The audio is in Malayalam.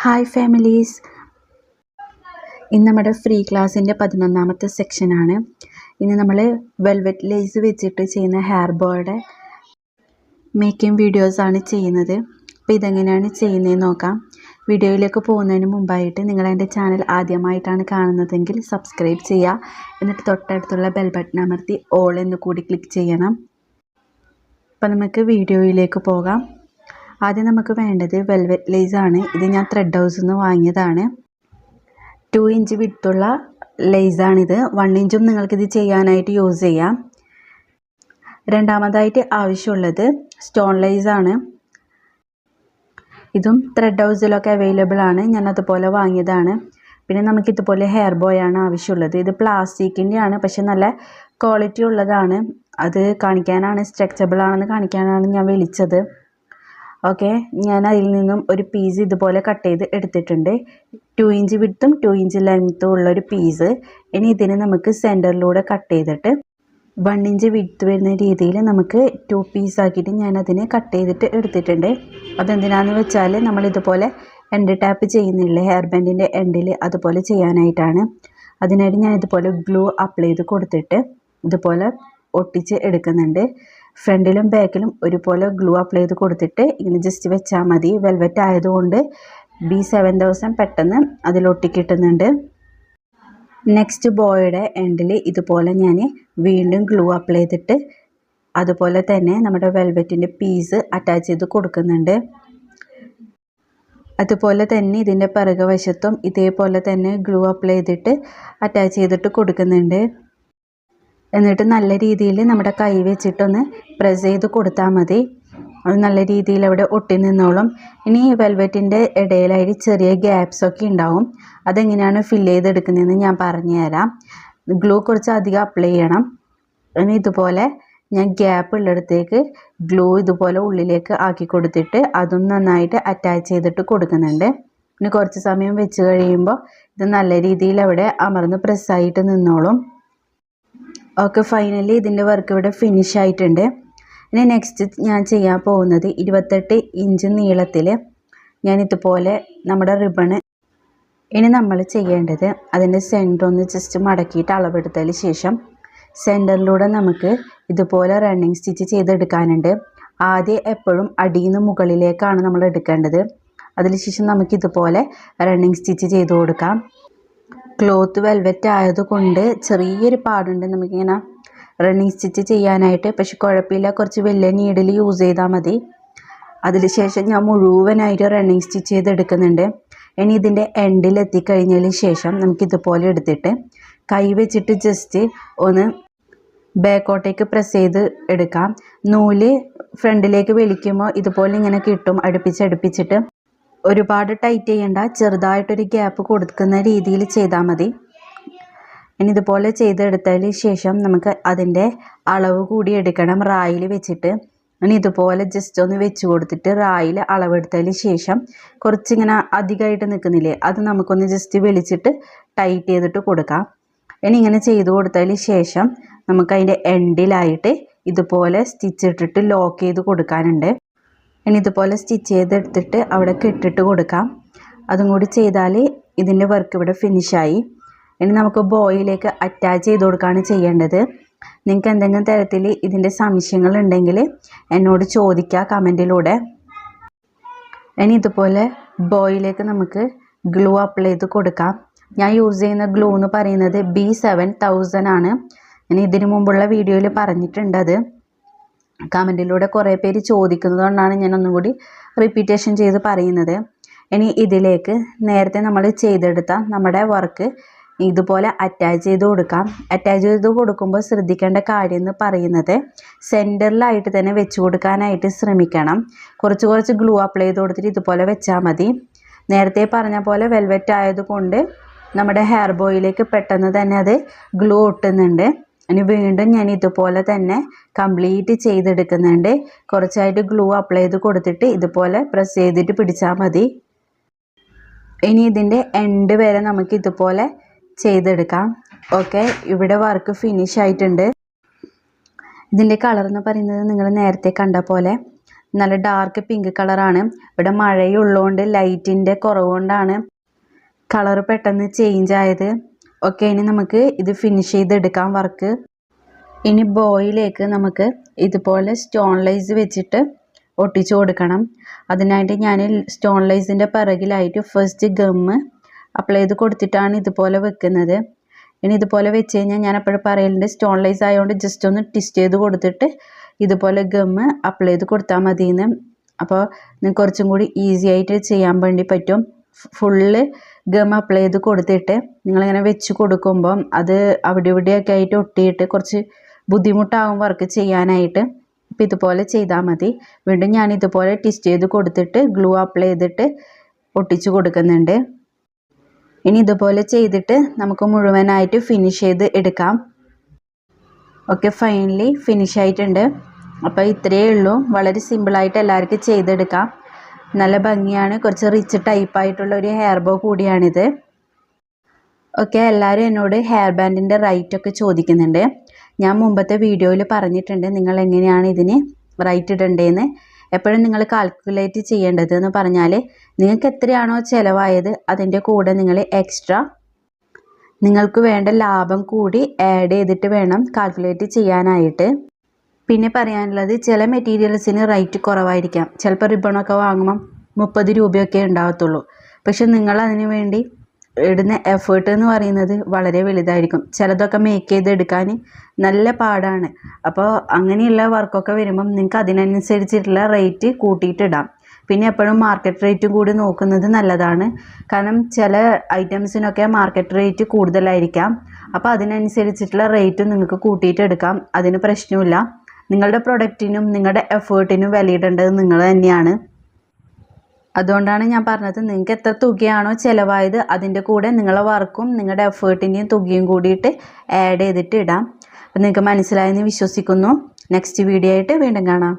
ഹായ് ഫാമിലീസ് ഇന്ന് നമ്മുടെ ഫ്രീ ക്ലാസ്സിന്റെ പതിനൊന്നാമത്തെ സെക്ഷനാണ് ഇന്ന് നമ്മൾ വെൽവെറ്റ് ലേസ് വെച്ചിട്ട് ചെയ്യുന്ന ഹെയർ ബോയുടെ മേക്കിംഗ് വീഡിയോസാണ് ചെയ്യുന്നത്. അപ്പോൾ ഇതെങ്ങനെയാണ് ചെയ്യുന്നതെന്ന് നോക്കാം. വീഡിയോയിലേക്ക് പോകുന്നതിന് മുമ്പായിട്ട് നിങ്ങൾ എന്റെ ചാനൽ ആദ്യമായിട്ടാണ് കാണുന്നതെങ്കിൽ സബ്സ്ക്രൈബ് ചെയ്യുക. എന്നിട്ട് തൊട്ടടുത്തുള്ള ബെൽ ബട്ടൺ അമർത്തി ഓൾ എന്ന് കൂടി ക്ലിക്ക് ചെയ്യണം. അപ്പോൾ നമുക്ക് വീഡിയോയിലേക്ക് പോകാം. ആദ്യം നമുക്ക് വേണ്ടത് വെൽവെറ്റ് ലേസ് ആണ്. ഇത് ഞാൻ ത്രെഡ് ഹൗസിൽ നിന്ന് വാങ്ങിയതാണ്. ടു ഇഞ്ച് വിട്ടുള്ള ലേസാണിത് വൺ ഇഞ്ചും നിങ്ങൾക്കിത് ചെയ്യാനായിട്ട് യൂസ് ചെയ്യാം. രണ്ടാമതായിട്ട് ആവശ്യമുള്ളത് സ്റ്റോൺ ലേസ് ആണ്. ഇതും ത്രെഡ് ഹൗസിലൊക്കെ അവൈലബിൾ ആണ്. ഞാൻ അതുപോലെ വാങ്ങിയതാണ്. പിന്നെ നമുക്ക് ഇതുപോലെ ഹെയർ ബോയ് ആണ് ആവശ്യമുള്ളത്. ഇത് പ്ലാസ്റ്റിക്കിന്റെ ആണ് പക്ഷെ നല്ല ക്വാളിറ്റി ഉള്ളതാണ്. അത് കാണിക്കാനാണ് സ്ട്രെച്ചബിൾ ആണെന്ന് കാണിക്കാനാണ് ഞാൻ വിളിച്ചത്. ഓക്കെ ഞാൻ അതിൽ നിന്നും ഒരു പീസ് ഇതുപോലെ കട്ട് ചെയ്ത് എടുത്തിട്ടുണ്ട്. ടു ഇഞ്ച് വിട്ടും ടു ഇഞ്ച് ലെങ്ത്തും ഉള്ളൊരു പീസ് ഇനി ഇതിനെ നമുക്ക് സെന്ററിലൂടെ കട്ട് ചെയ്തിട്ട് വൺ ഇഞ്ച് വിട്ട് വരുന്ന രീതിയിൽ നമുക്ക് ടു പീസ് ആക്കിയിട്ട് ഞാൻ അതിനെ കട്ട് ചെയ്തിട്ട് എടുത്തിട്ടുണ്ട്. അതെന്തിനാന്ന് വെച്ചാൽ നമ്മൾ ഇതുപോലെ എൻഡ് ടാപ്പ് ചെയ്യുന്നില്ലേ ഹെയർ ബാൻഡിന്റെ എൻഡിൽ അതുപോലെ ചെയ്യാനായിട്ടാണ്. അതിനായിട്ട് ഞാൻ ഇതുപോലെ ഗ്ലൂ അപ്ലൈ ചെയ്ത് കൊടുത്തിട്ട് ഇതുപോലെ ഒട്ടിച്ച് എടുക്കുന്നുണ്ട്. ഫ്രണ്ടിലും ബാക്കിലും ഒരുപോലെ ഗ്ലൂ അപ്ലൈ ചെയ്ത് കൊടുത്തിട്ട് ഇങ്ങനെ ജസ്റ്റ് വെച്ചാൽ മതി. വെൽവെറ്റ് ആയതുകൊണ്ട് ബി സെവൻ തൗസൻഡ് പെട്ടെന്ന് അതിലൊട്ടി കിട്ടുന്നുണ്ട്. നെക്സ്റ്റ് ബോയുടെ എൻഡിൽ ഇതുപോലെ ഞാൻ വീണ്ടും ഗ്ലൂ അപ്ലൈ ചെയ്തിട്ട് അതുപോലെ തന്നെ നമ്മുടെ വെൽവെറ്റിന്റെ പീസ് അറ്റാച്ച് ചെയ്ത് കൊടുക്കുന്നുണ്ട്. അതുപോലെ തന്നെ ഇതിന്റെ പിറകുവശത്തും ഇതേപോലെ തന്നെ ഗ്ലൂ അപ്ലൈ ചെയ്തിട്ട് അറ്റാച്ച് ചെയ്തിട്ട് കൊടുക്കുന്നുണ്ട്. എന്നിട്ട് നല്ല രീതിയിൽ നമ്മുടെ കൈ വെച്ചിട്ടൊന്ന് പ്രസ് ചെയ്ത് കൊടുത്താൽ മതി. അത് നല്ല രീതിയിൽ അവിടെ ഒട്ടി നിന്നോളും. ഇനി ഈ വെൽവെറ്റിന്റെ ഇടയിലായിട്ട് ചെറിയ ഗ്യാപ്സ് ഒക്കെ ഉണ്ടാവും. അതെങ്ങനെയാണ് ഫില്ല് ചെയ്തെടുക്കുന്നതെന്ന് ഞാൻ പറഞ്ഞു തരാം. ഗ്ലൂ കുറച്ച് അധികം അപ്ലൈ ചെയ്യണം. ഇനി ഇതുപോലെ ഞാൻ ഗ്യാപ്പ് ഉള്ളിടത്തേക്ക് ഗ്ലൂ ഇതുപോലെ ഉള്ളിലേക്ക് ആക്കി കൊടുത്തിട്ട് അതും നന്നായിട്ട് അറ്റാച്ച് ചെയ്തിട്ട് കൊടുക്കുന്നുണ്ട്. ഇനി കുറച്ച് സമയം വെച്ച് കഴിയുമ്പോൾ ഇത് നല്ല രീതിയിൽ അവിടെ അമർന്ന് പ്രസ്സായിട്ട് നിന്നോളും. ഓക്കെ ഫൈനലി ഇതിന്റെ വർക്ക് ഇവിടെ ഫിനിഷ് ആയിട്ടുണ്ട്. ഇനി നെക്സ്റ്റ് ഞാൻ ചെയ്യാൻ പോകുന്നത് ഇരുപത്തെട്ട് ഇഞ്ച് നീളത്തിൽ ഞാൻ ഇതുപോലെ നമ്മുടെ റിബണ് ഇനി നമ്മൾ ചെയ്യേണ്ടത് അതിന്റെ സെന്റർ ഒന്ന് ജസ്റ്റ് മടക്കിയിട്ട് അളവെടുത്തതിന് ശേഷം സെന്ററിലൂടെ നമുക്ക് ഇതുപോലെ റണ്ണിങ് സ്റ്റിച്ച് ചെയ്തെടുക്കാനുണ്ട്. ആദ്യം എപ്പോഴും അടിയിൽ നിന്ന് മുകളിലേക്കാണ് നമ്മൾ എടുക്കേണ്ടത്. അതിനുശേഷം നമുക്ക് ഇതുപോലെ റണ്ണിങ് സ്റ്റിച്ച് ചെയ്ത് കൊടുക്കാം. ക്ലോത്ത് വെൽവെറ്റ് ആയതുകൊണ്ട് ചെറിയൊരു പാടുണ്ട്. നമുക്കിങ്ങനെ റണ്ണിങ് സ്റ്റിച്ച് ചെയ്യാനായിട്ട്. പക്ഷെ കുഴപ്പമില്ല. കുറച്ച് വലിയ നീഡിൽ യൂസ് ചെയ്താൽ മതി. അതിനുശേഷം ഞാൻ മുഴുവനായിട്ട് റണ്ണിങ് സ്റ്റിച്ച് ചെയ്തെടുക്കുന്നുണ്ട് ഇനി ഇതിന്റെ എൻഡിൽ എത്തിക്കഴിഞ്ഞതിന് ശേഷം നമുക്കിതുപോലെ എടുത്തിട്ട് കൈ വെച്ചിട്ട് ജസ്റ്റ് ഒന്ന് ബാക്കോട്ടേക്ക് പ്രസ് ചെയ്ത് എടുക്കാം. നൂൽ ഫ്രണ്ടിലേക്ക് വലിക്കുമ്പോൾ ഇതുപോലെ ഇങ്ങനെ കിട്ടും. അടുപ്പിച്ചടുപ്പിച്ചിട്ട് ഒരുപാട് ടൈറ്റ് ചെയ്യണ്ട. ചെറുതായിട്ടൊരു ഗ്യാപ്പ് കൊടുക്കുന്ന രീതിയിൽ ചെയ്താൽ മതി. ഇനി ഇതുപോലെ ചെയ്തെടുത്തതിന് ശേഷം നമുക്ക് അതിന്റെ അളവ് കൂടി എടുക്കണം റായിൽ വെച്ചിട്ട്. ഇനി ഇതുപോലെ ജസ്റ്റ് ഒന്ന് വെച്ച് കൊടുത്തിട്ട് റായിൽ അളവെടുത്തതിന് ശേഷം കുറച്ചിങ്ങനെ അധികമായിട്ട് നിൽക്കുന്നില്ലേ അത് നമുക്കൊന്ന് ജസ്റ്റ് വെളിച്ചിട്ട് ടൈറ്റ് ചെയ്തിട്ട് കൊടുക്കാം. ഇനി ഇങ്ങനെ ചെയ്ത് കൊടുത്തതിന് ശേഷം നമുക്ക് അതിന്റെ എൻഡിലായിട്ട് ഇതുപോലെ സ്റ്റിച്ച് ഇട്ടിട്ട് ലോക്ക് ചെയ്ത് കൊടുക്കാനുണ്ട്. ഇനി ഇതുപോലെ സ്റ്റിച്ച് ചെയ്തെടുത്തിട്ട് അവിടെ കെട്ടിട്ട് കൊടുക്കാം. അതും കൂടി ചെയ്താൽ ഇതിന്റെ വർക്ക് ഇവിടെ ഫിനിഷായി ഇനി നമുക്ക് ബോയിലേക്ക് അറ്റാച്ച് ചെയ്ത് കൊടുക്കുകയാണ് ചെയ്യേണ്ടത്. നിങ്ങൾക്ക് എന്തെങ്കിലും തരത്തിൽ ഇതിന്റെ സംശയങ്ങൾ ഉണ്ടെങ്കിൽ എന്നോട് ചോദിക്കുക കമന്റിലൂടെ ഇനി ഇതുപോലെ ബോയിലേക്ക് നമുക്ക് ഗ്ലൂ അപ്ലൈ ചെയ്ത് കൊടുക്കാം. ഞാൻ യൂസ് ചെയ്യുന്ന ഗ്ലൂ എന്ന് പറയുന്നത് ബി സെവൻ തൗസൻഡ് ആണ്. ഇനി ഇതിനു മുമ്പുള്ള വീഡിയോയിൽ പറഞ്ഞിട്ടുണ്ടത് കമന്റിലൂടെ കുറേ പേര് ചോദിക്കുന്നത് കൊണ്ടാണ് ഞാൻ ഒന്നും കൂടി റിപ്പീറ്റേഷൻ ചെയ്ത് പറയുന്നത്. ഇനി ഇതിലേക്ക് നേരത്തെ നമ്മൾ ചെയ്തെടുത്ത നമ്മുടെ വർക്ക് ഇതുപോലെ അറ്റാച്ച് ചെയ്ത് കൊടുക്കാം. അറ്റാച്ച് ചെയ്ത് കൊടുക്കുമ്പോൾ ശ്രദ്ധിക്കേണ്ട കാര്യം എന്ന് പറയുന്നത് സെന്ററിലായിട്ട് തന്നെ വെച്ച് കൊടുക്കാനായിട്ട് ശ്രമിക്കണം. കുറച്ച് കുറച്ച് ഗ്ലൂ അപ്ലൈ ചെയ്ത് കൊടുത്തിട്ട് ഇതുപോലെ വെച്ചാൽ മതി. നേരത്തെ പറഞ്ഞ പോലെ വെൽവെറ്റ് ആയതുകൊണ്ട് നമ്മുടെ ഹെയർ ബോയിലേക്ക് പെട്ടെന്ന് തന്നെ അത് ഗ്ലൂ ഒട്ടുന്നുണ്ട്. ഇനി വീണ്ടും ഞാൻ ഇതുപോലെ തന്നെ കംപ്ലീറ്റ് ചെയ്തെടുക്കുന്നുണ്ട്. കുറച്ചായിട്ട് ഗ്ലൂ അപ്ലൈ ചെയ്ത് കൊടുത്തിട്ട് ഇതുപോലെ പ്രസ് ചെയ്തിട്ട് പിടിച്ചാൽ മതി. ഇനി ഇതിന്റെ എൻഡ് വരെ നമുക്ക് ഇതുപോലെ ചെയ്തെടുക്കാം. ഓക്കെ ഇവിടെ വർക്ക് ഫിനിഷ് ആയിട്ടുണ്ട്. ഇതിന്റെ കളർ എന്ന് പറയുന്നത് നിങ്ങൾ നേരത്തെ കണ്ട പോലെ നല്ല ഡാർക്ക് പിങ്ക് കളറാണ് ഇവിടെ മഴയുള്ളതുകൊണ്ട് ലൈറ്റിന്റെ കുറവുകൊണ്ടാണ് കളർ പെട്ടെന്ന് ചേഞ്ച് ആയത്. ഓക്കെ ഇനി നമുക്ക് ഇത് ഫിനിഷ് ചെയ്തെടുക്കാം വർക്ക് ഇനി ബോയിലേക്ക് നമുക്ക് ഇതുപോലെ സ്റ്റോൺ ലൈസ് വെച്ചിട്ട് ഒട്ടിച്ചു കൊടുക്കണം. അതിനായിട്ട് ഞാൻ സ്റ്റോൺ ലൈസിന്റെ പിറകിലായിട്ട് ഫസ്റ്റ് ഗമ്മ് അപ്ലൈ ചെയ്ത് കൊടുത്തിട്ടാണ് ഇതുപോലെ വെക്കുന്നത്. ഇനി ഇതുപോലെ വെച്ച് കഴിഞ്ഞാൽ ഞാൻ എപ്പോഴും പറയലുണ്ട് സ്റ്റോൺ ലൈസ് ആയതുകൊണ്ട് ജസ്റ്റ് ഒന്ന് ട്വിസ്റ്റ് ചെയ്ത് കൊടുത്തിട്ട് ഇതുപോലെ ഗമ്മ് അപ്ലൈ ചെയ്ത് കൊടുത്താൽ മതിയെന്ന് അപ്പോൾ നിങ്ങൾക്ക് കുറച്ചും കൂടി ഈസി ആയിട്ട് ചെയ്യാൻ വേണ്ടി പറ്റും. ഫുള്ള് ഗം അപ്ലൈ ചെയ്ത് കൊടുത്തിട്ട് നിങ്ങളിങ്ങനെ വെച്ച് കൊടുക്കുമ്പം അത് അവിടെ ഇവിടെയൊക്കെ ആയിട്ട് ഒട്ടിയിട്ട് കുറച്ച് ബുദ്ധിമുട്ടാകും വർക്ക് ചെയ്യാനായിട്ട്. അപ്പം ഇതുപോലെ ചെയ്താൽ മതി. വീണ്ടും ഞാൻ ഇതുപോലെ ടിസ്റ്റ് ചെയ്ത് കൊടുത്തിട്ട് ഗ്ലൂ അപ്ലൈ ചെയ്തിട്ട് ഒട്ടിച്ച് കൊടുക്കുന്നുണ്ട്. ഇനി ഇതുപോലെ ചെയ്തിട്ട് നമുക്ക് മുഴുവനായിട്ട് ഫിനിഷ് ചെയ്ത് എടുക്കാം. ഓക്കെ ഫൈനലി ഫിനിഷ് ആയിട്ടുണ്ട്. അപ്പോൾ ഇത്രയേ ഉള്ളൂ. വളരെ സിമ്പിളായിട്ട് എല്ലാവർക്കും ചെയ്തെടുക്കാം. നല്ല ഭംഗിയാണ്. കുറച്ച് റിച്ച് ടൈപ്പായിട്ടുള്ള ഒരു ഹെയർ ബോ കൂടിയാണിത്. ഓക്കെ എല്ലാവരും എന്നോട് ഹെയർ ബാൻഡിന്റെ റൈറ്റൊക്കെ ചോദിക്കുന്നുണ്ട്. ഞാൻ മുമ്പത്തെ വീഡിയോയിൽ പറഞ്ഞിട്ടുണ്ട് നിങ്ങൾ എങ്ങനെയാണ് ഇതിന് റൈറ്റ് ഇടേണ്ടതെന്ന് എപ്പോഴും നിങ്ങൾ കാൽക്കുലേറ്റ് ചെയ്യേണ്ടത് എന്ന് പറഞ്ഞാൽ നിങ്ങൾക്ക് എത്രയാണോ ചിലവായത് അതിന്റെ കൂടെ നിങ്ങൾ എക്സ്ട്രാ നിങ്ങൾക്ക് വേണ്ട ലാഭം കൂടി ആഡ് ചെയ്തിട്ട് വേണം കാൽക്കുലേറ്റ് ചെയ്യാനായിട്ട്. പിന്നെ പറയാനുള്ളത് ചില മെറ്റീരിയൽസിന് റേറ്റ് കുറവായിരിക്കാം. ചിലപ്പോൾ റിബണൊക്കെ വാങ്ങുമ്പം മുപ്പത് രൂപയൊക്കെ ഉണ്ടാകത്തുള്ളൂ പക്ഷെ നിങ്ങൾ അതിനു വേണ്ടി ഇടുന്ന എഫേർട്ട് എന്ന് പറയുന്നത് വളരെ വലുതായിരിക്കും. ചിലതൊക്കെ മേക്ക് ചെയ്തെടുക്കാൻ നല്ല പാടാണ്. അപ്പോൾ അങ്ങനെയുള്ള വർക്കൊക്കെ വരുമ്പം നിങ്ങൾക്ക് അതിനനുസരിച്ചിട്ടുള്ള റേറ്റ് കൂട്ടിയിട്ടിടാം പിന്നെ എപ്പോഴും മാർക്കറ്റ് റേറ്റും കൂടി നോക്കുന്നത് നല്ലതാണ്. കാരണം ചില ഐറ്റംസിനൊക്കെ മാർക്കറ്റ് റേറ്റ് കൂടുതലായിരിക്കാം. അപ്പോൾ അതിനനുസരിച്ചിട്ടുള്ള റേറ്റും നിങ്ങൾക്ക് കൂട്ടിയിട്ടെടുക്കാം അതിന് പ്രശ്നമില്ല നിങ്ങളുടെ പ്രൊഡക്റ്റിനും നിങ്ങളുടെ എഫേർട്ടിനും വിലയിടേണ്ടത് നിങ്ങൾ തന്നെയാണ്. അതുകൊണ്ടാണ് ഞാൻ പറഞ്ഞത് നിങ്ങൾക്ക് എത്ര തുകയാണോ ചിലവായത് അതിന്റെ കൂടെ നിങ്ങളുടെ വർക്കും നിങ്ങളുടെ എഫേർട്ടിന്റെയും തുകയും കൂടിയിട്ട് ആഡ് ചെയ്തിട്ട് ഇടാം. അപ്പം നിങ്ങൾക്ക് മനസ്സിലായെന്ന് വിശ്വസിക്കുന്നു. നെക്സ്റ്റ് വീഡിയോ ആയിട്ട് വീണ്ടും കാണാം.